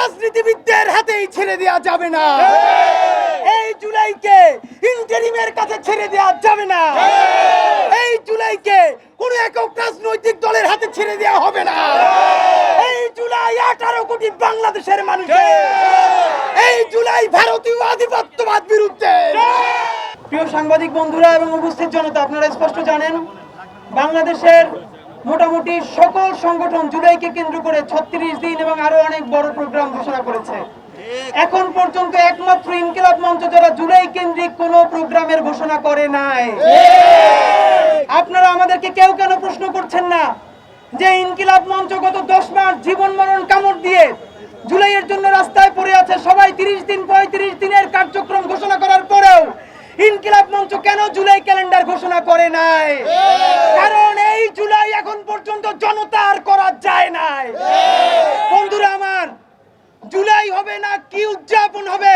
রাজনীতিবিদদের হাতেই ছেড়ে দেওয়া যাবে না। এই জুলাইকে ইন্টারিমের কাছে ছেড়ে দেওয়া যাবে না। এই জুলাইকে কোন একক রাজনৈতিক দলের হাতে ছেড়ে দেওয়া হবে না। এই জুলাই আঠারো কোটি বাংলাদেশের মানুষের। এই জুলাই ভারতীয় আধিপত্যবাদ বিরুদ্ধে। প্রিয় সাংবাদিক বন্ধুরা এবং উপস্থিত জনতা আপনারা স্পষ্ট জানেন বাংলাদেশের সকল সংগঠন জুলাইকে কেন্দ্র করে ছত্রিশ দিন এবং আরও অনেক বড় প্রোগ্রাম ঘোষণা করেছে। এখন পর্যন্ত একমাত্র ইনকিলাব মঞ্চ যারা জুলাই কেন্দ্রিক কোনো প্রোগ্রামের ঘোষণা করে নাই। আপনারা আমাদেরকে কেউ কেন প্রশ্ন করছেন না যে ইনকিলাব মঞ্চ গত দশ মাস জীবন মরণ কামড় দিয়ে জুলাইয়ের জন্য রাস্তায় পড়ে আছে সবাই তিরিশ দিন, পঁয়ত্রিশ দিনের কার্যক্রম ঘোষণা করার পরেও ইনকিলাব মঞ্চ কেন জুলাই ক্যালেন্ডার ঘোষণা করে নাই? কারণ জুলাই এখন পর্যন্ত জনতার করা যায় নাই। বন্ধুরা আমার জুলাই হবে না কি উদযাপন হবে?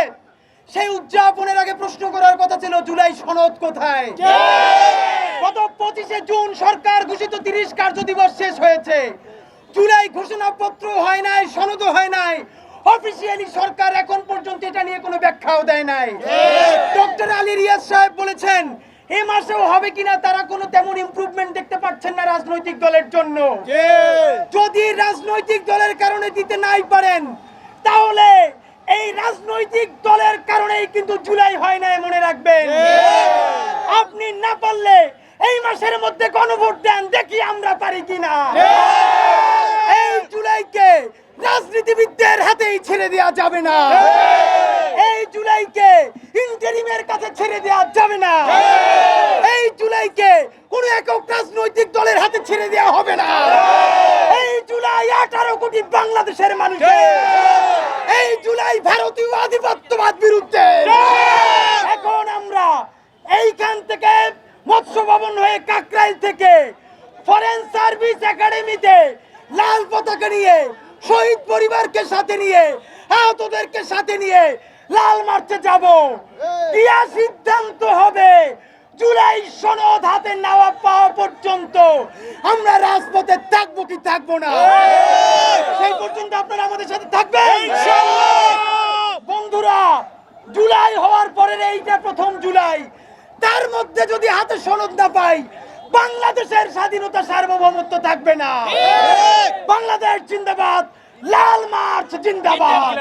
সেই উদযাপনের আগে প্রশ্ন করার কথা ছিল জুলাই সনদ কোথায়? গত পঁচিশে জুন সরকার ঘোষিত তিরিশ কার্য দিবস শেষ হয়েছে। জুলাই ঘোষণাপত্র হয় নাই সনদও হয় নাই। অফিসিয়ালি সরকার এখন পর্যন্ত এটা নিয়ে কোনো ব্যাখ্যাও দেয় নাই। ডক্টর আলী রিয়াজ সাহেব বলেছেন এ মাসেও হবে কিনা তারা কোনো তেমন ইমপ্রুভমেন্ট দেখতে পাচ্ছেন না রাজনৈতিক দলের জন্য। যদি রাজনৈতিক দলের কারণে দিতে নাই পারেন তাহলে এই রাজনৈতিক দলের কারণেই কিন্তু জুলাই হয় না মনে রাখবেন। আপনি না পারলে এই মাসের মধ্যে গণভোট দেন দেখি আমরা পারি কিনা। এই জুলাইকে রাজনীতিবিদদের হাতেই ছেড়ে দেওয়া যাবে না। এই জুলাইকে ইন্টারিমের কাছে ছেড়ে দেওয়া যাবে না। জুলাইকে কোন একক রাজনৈতিক দলের হাতে ছেড়ে দেওয়া হবে না। এই জুলাই আঠারো কোটি বাংলাদেশের মানুষের। এই জুলাই ভারতীয় আধিপত্যবাদ বিরুদ্ধে। এখন আমরা এইখান থেকে মৎস্য ভবন হয়ে কাকরাইল থেকে ফরেন সার্ভিস একাডেমিতে লাল পতাকা নিয়ে শহীদ পরিবারকে সাথে নিয়ে আহতদেরকে সাথে নিয়ে লাল মার্চে যাব। দিয়া সিদ্ধান্ত হবে জুলাই সনদ হাতে নেওয়া পাওয়া পর্যন্ত আমরা রাজপথে থাকব কি থাকব না? সেই পর্যন্ত আপনারা আমাদের সাথে থাকবেন? বন্ধুরা জুলাই হওয়ার পরের এইটা প্রথম জুলাই। তার মধ্যে যদি হাতে সনদ না পাই বাংলাদেশের স্বাধীনতা সার্বভৌমত্ব থাকবে না। বাংলাদেশ জিন্দাবাদ লাল মার্চ জিন্দাবাদ।